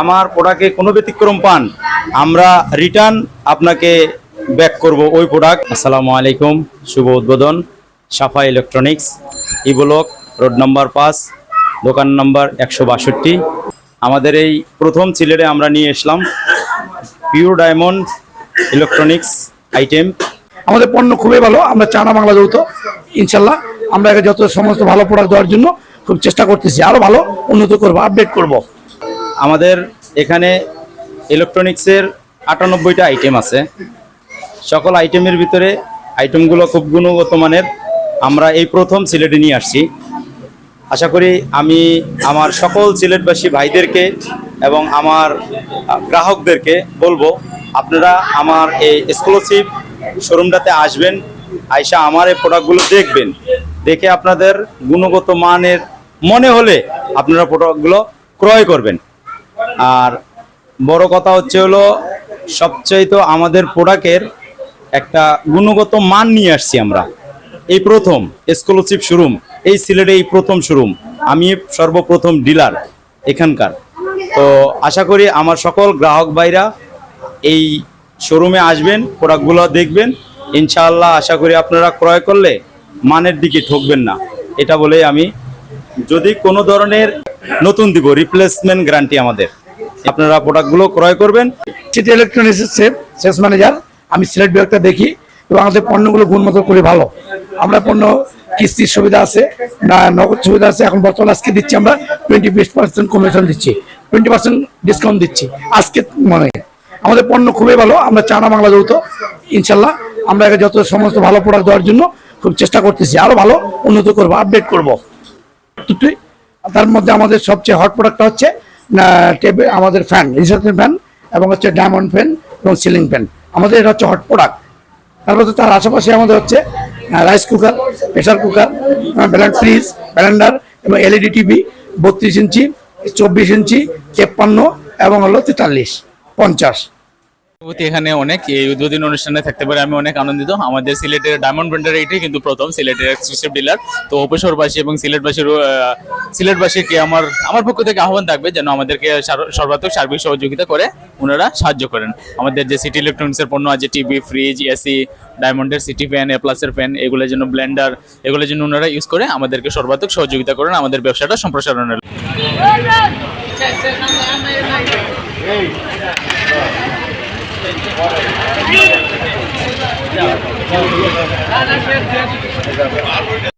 আমার প্রোডাক্টে কোনো ব্যতিক্রম পান, আমরা রিটার্ন আপনাকে ব্যাক করব ওই প্রোডাক্ট আসসালামু আলাইকুম, শুভ উদ্বোধন। Safa electronics E block road number পাঁচ, দোকান নাম্বার একশো বাষট্টি। আমাদের এই প্রথম সিলেটে আমরা নিয়ে এসলাম পিওর ডায়মন্ড ইলেকট্রনিক্স আইটেম আমাদের পণ্য খুবই ভালো, আমরা চানা বাংলা যৌথ ইনশাল্লাহ আমরা যত সমস্ত ভালো প্রোডাক্ট দেওয়ার জন্য খুব চেষ্টা করতেছি, আরও ভালো উন্নত করব আপডেট করব। আমাদের এখানে ইলেকট্রনিক্সের আটানব্বইটা আইটেম আছে। সকল আইটেমের ভিতরে আইটেমগুলো খুব গুণগত মানের। আমরা এই প্রথম সিলেটে নিয়ে আসছি। আশা করি আমি আমার সকল সিলেটবাসী ভাইদেরকে এবং আমার গ্রাহকদেরকে বলব, আপনারা আমার এই এক্সক্লুসিভ শোরুমটাতে আসবেন, আইসা আমার এই প্রোডাক্টগুলো দেখবেন। দেখে আপনাদের গুণগত মানের মনে হলে আপনারা প্রোডাক্টগুলো ক্রয় করবেন। আর বড় কথা হচ্ছে হলো, সবচাইতে আমাদের প্রোডাক্টের একটা গুণগত মান নিয়ে আসছি আমরা। এই প্রথম এক্সক্লুসিভ শোরুম এই সিলেটে এই প্রথম শোরুম আমি সর্বপ্রথম ডিলার এখানকার। তো আশা করি আমার সকল গ্রাহক ভাইরা এই শোরুমে আসবেন প্রোডাক্টগুলো দেখবেন। ইনশাআল্লাহ আশা করি আপনারা ক্রয় করলে মানের দিকে ঠকবেন না। এটা বলেই আমি যদি কোনো ধরনের নতুন দিব রিপ্লেসমেন্ট গ্যারান্টি আমাদের। আপনারা প্রোডাক্টগুলো ক্রয় করবেন। City electronics safe sales manager আমি সিলেট বিভাগটা দেখি এবং আমাদের পণ্যগুলো গুণগত করে ভালো। আমরা পণ্য কিস্তির সুবিধা আছে, না, নগদ সুবিধা আছে। এখন বর্তমানে আজকে দিচ্ছি আমরা টোয়েন্টি বিশ পার্সেন্ট কমিশন দিচ্ছি। টোয়েন্টি পার্সেন্ট ডিসকাউন্ট দিচ্ছি। আজকে মনে আমাদের পণ্য খুবই ভালো। আমরা চানা বাংলা যৌথ, ইনশাল্লাহ আমরা যত সমস্ত ভালো প্রোডাক্ট দেওয়ার জন্য খুব চেষ্টা করতেছি। আরও ভালো উন্নত করব আপডেট করব। তার মধ্যে আমাদের সবচেয়ে হট প্রোডাক্টটা হচ্ছে আমাদের ফ্যান রিসেপশন ফ্যান এবং হচ্ছে ডায়মন্ড ফ্যান এবং সিলিং ফ্যান আমাদের এটা হচ্ছে হট প্রোডাক্ট তারপর তার আশেপাশে আমাদের হচ্ছে rice cooker pressure cooker blender fridge blender এবং এলইডি টিভি বত্রিশ ইঞ্চি, চব্বিশ ইঞ্চি, তেপ্পান্ন এবং হলো তেতাল্লিশ, পঞ্চাশ। এখানে অনেক এই উদ্বোধনী অনুষ্ঠানে থাকতে পারে, আমি অনেক আনন্দিত। আমাদের সিলেটের ডায়মন্ড ব্র্যান্ডের এইটাই কিন্তু প্রথম, সিলেটের এক্সক্লুসিভ ডিলার তো অপসরবাসী এবং সিলেটবাসীর সিলেটবাসীকে আমার আমার পক্ষ থেকে আহ্বান থাকবে যেন আমাদেরকে সার- সর্বাত্মক সার্বিক সহযোগিতা করে ওনারা সাহায্য করেন। আমাদের যে সিটি ইলেকট্রনিক্সের পণ্য আছে টিভি ফ্রিজ এসি ডায়মন্ডের সিটি ফ্যান এ প্লাসের ফ্যান এগুলোর জন্য ব্লেন্ডার এগুলোর জন্য ওনারা ইউজ করে আমাদেরকে সর্বাত্মক সহযোগিতা করেন, আমাদের ব্যবসাটা সম্প্রসারণের। না